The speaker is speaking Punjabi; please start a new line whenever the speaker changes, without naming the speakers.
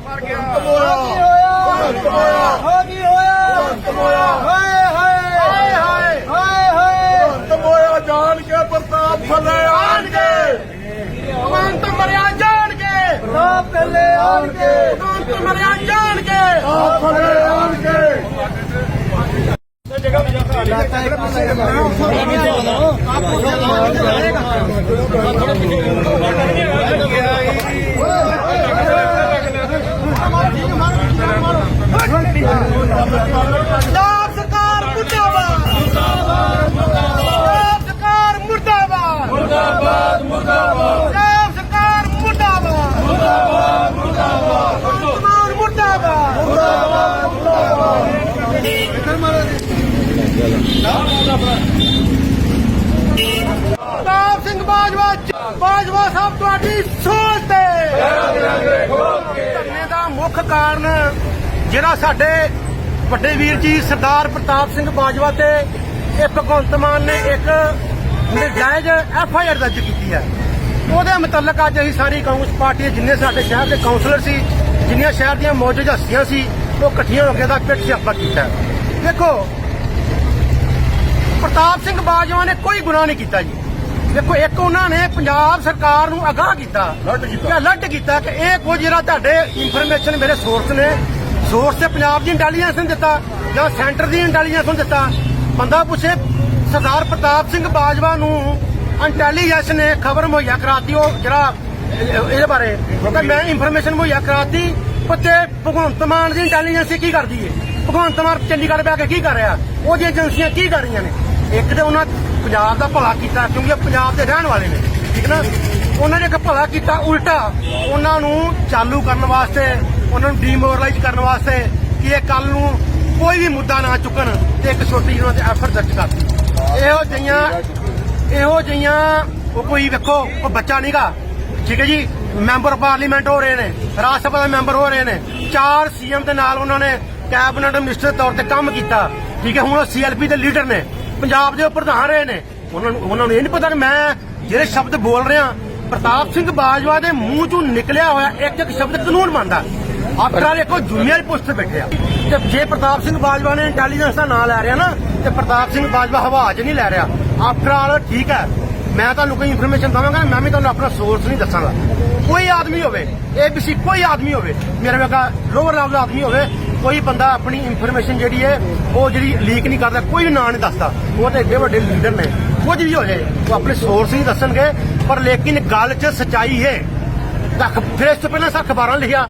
ਮਰ ਗਿਆ ਹੋ ਕੀ ਹੋਇਆ ਹਾਏ ਹਾਏ ਹਾਏ ਹਾਏ ਹਾਏ ਹਾਏ
ਤਮੋਇਆ ਜਾਣ ਕੇ ਪ੍ਰਤਾਪ ਥੱਲੇ ਆਣਗੇ
ਭਗਵੰਤ ਮਰਿਆ ਜਾਣਗੇ ਤਾਂ ਪਹਿਲੇ ਆਣਗੇ ਭਗਵੰਤ ਮਰਿਆ ਪ੍ਰਤਾਪ ਸਿੰਘ ਬਾਜਵਾ ਬਾਜਵਾ ਸਾਹਿਬ ਤੁਹਾਡੀ ਸੋਚ ਤੇ। ਧਰਨੇ ਦਾ ਮੁੱਖ ਕਾਰਨ ਜਿਹੜਾ ਸਾਡੇ ਵੱਡੇ ਵੀਰ ਜੀ ਸਰਦਾਰ ਪ੍ਰਤਾਪ ਸਿੰਘ ਬਾਜਵਾ ਤੇ ਇਹ ਭਗਵੰਤ ਮਾਨ ਨੇ ਇੱਕ ਨਜਾਇਜ਼ ਐਫ ਆਈ ਆਰ ਦਰਜ ਕੀਤੀ ਹੈ। ਉਹਦੇ ਮੁਤਲਕ ਅੱਜ ਅਸੀਂ ਸਾਰੀ ਕਾਂਗਰਸ ਪਾਰਟੀ ਦੇ ਜਿੰਨੇ ਸਾਡੇ ਸ਼ਹਿਰ ਦੇ ਕਾਉਂਸਲਰ ਸੀ, ਜਿੰਨੀਆਂ ਸ਼ਹਿਰ ਦੀਆਂ ਮੌਜੂਦ ਹਸਤੀਆਂ ਸੀ, ਉਹ ਇਕੱਠੀਆਂ ਹੋ ਕੇ ਦਾ ਪਿੱਠ ਸਿਆਪਾ ਕੀਤਾ ਦੇਖੋ ਪ੍ਰਤਾਪ ਸਿੰਘ ਬਾਜਵਾ ਨੇ ਕੋਈ ਗੁਨਾਹ ਨਹੀਂ ਕੀਤਾ ਜੀ। ਦੇਖੋ ਇੱਕ ਉਹਨਾਂ ਨੇ ਪੰਜਾਬ ਸਰਕਾਰ ਨੂੰ ਅਗਾਹ ਕੀਤਾ।
ਅਲਰਟ ਕੀਤਾ।
ਕਿ ਅਲਰਟ ਕੀਤਾ ਕਿ ਇਹ ਕੁਝ ਜਿਹੜਾ ਤੁਹਾਡੇ ਇਨਫੋਰਮੇਸ਼ਨ ਮੇਰੇ ਸੋਰਸ ਨੇ ਸੋਰਸ ਤੇ ਪੰਜਾਬ ਦੀ ਇੰਟੈਲੀਜੈਂਸ ਨੇ ਦਿੱਤਾ ਜਾਂ ਸੈਂਟਰ ਦੀ ਇੰਟੈਲੀਜੈਂਸ ਨੇ ਦਿੱਤਾ। ਬੰਦਾ ਪੁੱਛੇ ਸਰਦਾਰ ਪ੍ਰਤਾਪ ਸਿੰਘ ਬਾਜਵਾ ਨੂੰ ਇੰਟੈਲੀਜੈਂਸ ਨੇ ਖਬਰ ਮੁਹੱਈਆ ਕਰਾਤੀ ਉਹ ਜਿਹੜਾ ਇਹ- ਇਹਦੇ ਬਾਰੇ। ਕਿ ਮੈਂ ਇਨਫੋਰਮੇਸ਼ਨ ਮੁਹੱਈਆ ਕਰਾਤੀ ਪੱਤੇ ਭਗਵੰਤ ਮਾਨ ਦੀ ਇੰਟੈਲੀਜੈਂਸ ਕੀ ਕਰਦੀ ਏ? ਭਗਵੰਤ ਮਾਨ ਚੰਡੀਗੜ੍ਹ ਬੈ ਕੇ ਕੀ ਕਰ ਰਿਹਾ? ਉਹਦੀਆਂ ਏਜੰਸੀਆਂ ਕੀ ਕਰ ਰਹੀਆਂ ਨੇ? ਇੱਕ ਤੇ ਉਹਨਾਂ ਪੰਜਾਬ ਦਾ ਭਲਾ ਕੀਤਾ, ਕਿਉਂਕਿ ਇਹ ਪੰਜਾਬ ਦੇ ਰਹਿਣ ਵਾਲੇ ਨੇ, ਠੀਕ ਨਾ? ਉਹਨਾਂ ਨੇ ਇੱਕ ਭਲਾ ਕੀਤਾ, ਉਲਟਾ ਉਹਨਾਂ ਨੂੰ ਚਾਲੂ ਕਰਨ ਵਾਸਤੇ, ਉਹਨਾਂ ਨੂੰ ਡੀਮੋਰਲਾਈਜ਼ ਕਰਨ ਵਾਸਤੇ ਕਿ ਇਹ ਕੱਲ ਨੂੰ ਕੋਈ ਵੀ ਮੁੱਦਾ ਨਾ ਚੁੱਕਣ ਤੇ ਇੱਕ ਛੋਟੀ ਜਿਹੀ ਉਹਨਾਂ ਤੇ ਐਫਰਟ ਦਰਜ ਕਰਤੀ ਇਹੋ ਜਿਹੀਆਂ ਇਹੋ ਜਿਹੀਆਂ, ਉਹ ਕੋਈ ਵੇਖੋ, ਉਹ ਬੱਚਾ ਨਹੀਂਗਾ ਠੀਕ ਹੈ ਜੀ? ਮੈਂਬਰ ਪਾਰਲੀਮੈਂਟ ਹੋ ਰਹੇ ਨੇ, ਰਾਜ ਸਭਾ ਦੇ ਮੈਂਬਰ ਹੋ ਰਹੇ ਨੇ, ਚਾਰ ਸੀਐਮ ਦੇ ਨਾਲ ਉਹਨਾਂ ਨੇ ਕੈਬਨਿਟ ਮਿਨਿਸਟਰ ਤੌਰ ਤੇ ਕੰਮ ਕੀਤਾ, ਠੀਕ ਹੈ? ਹੁਣ ਉਹ ਸੀਐਲਪੀ ਦੇ ਲੀਡਰ ਨੇ ਪੰਜਾਬ ਦੇ ਪ੍ਰਧਾਨ ਰਹੇ ਨੇ। ਉਹਨਾਂ ਨੂੰ ਉਹਨਾਂ ਨੂੰ ਇਹ ਨਹੀਂ ਪਤਾ ਕਿ ਮੈਂ ਜਿਹੜੇ ਸ਼ਬਦ ਬੋਲ ਰਿਹਾ, ਪ੍ਰਤਾਪ ਸਿੰਘ ਬਾਜਵਾ ਦੇ ਮੂੰਹ ਚੋਂ ਨਿਕਲਿਆ ਹੋਇਆ ਇੱਕ ਇੱਕ ਸ਼ਬਦ ਕਾਨੂੰਨ ਮੰਨਦਾ ਆਫਟਰ ਆਲ ਜੂਨੀਅਰ ਪੋਸਟ ਤੇ ਤੇ ਜੇ ਪ੍ਰਤਾਪ ਸਿੰਘ ਬਾਜਵਾ ਨੇ ਇੰਟੈਲੀਜੈਂਸ ਦਾ ਨਾਂ ਲੈ ਰਿਹਾ ਨਾ, ਤੇ ਪ੍ਰਤਾਪ ਸਿੰਘ ਬਾਜਵਾ ਹਵਾ 'ਚ ਨਹੀਂ ਲੈ ਰਿਹਾ। ਆਫਟਰ ਆਲ ਠੀਕ ਹੈ। ਮੈਂ ਤੁਹਾਨੂੰ ਕੋਈ ਇਨਫੋਰਮੇਸ਼ਨ ਦਵਾਂਗਾ, ਮੈਂ ਵੀ ਤੁਹਾਨੂੰ ਆਪਣਾ ਸੋਰਸ ਨਹੀਂ ਦੱਸਾਂਗਾ। ਕੋਈ ਆਦਮੀ ਹੋਵੇ ਏਬੀਸੀ ਕੋਈ ਆਦਮੀ ਹੋਵੇ, ਮੇਰੇ ਵਰਗਾ ਲੋਅਰ ਲੈਵਲ ਦਾ ਆਦਮੀ ਹੋਵੇ ਕੋਈ ਬੰਦਾ ਆਪਣੀ ਇਨਫੋਰਮੇਸ਼ਨ ਜਿਹੜੀ ਹੈ, ਉਹ ਜਿਹੜੀ ਲੀਕ ਨਹੀਂ ਕਰਦਾ, ਕੋਈ ਵੀ ਨਾਂ ਨਹੀਂ ਦੱਸਦਾ। ਉਹ ਤਾਂ ਏਡੇ ਵੱਡੇ ਲੀਡਰ ਨੇ। ਕੁਝ ਵੀ ਹੋ ਜਾਏ, ਉਹ ਆਪਣੇ ਸੋਰਸ ਨਹੀਂ ਦੱਸਣਗੇ, ਪਰ ਲੇਕਿਨ ਗੱਲ 'ਚ ਸਚਾਈ ਹੈ। ਤਾਂ ਫਿਰ ਇਸ ਤੋਂ ਪਹਿਲਾਂ ਸਾ ਅਖਬਾਰਾਂ ਲਿਖਿਆ।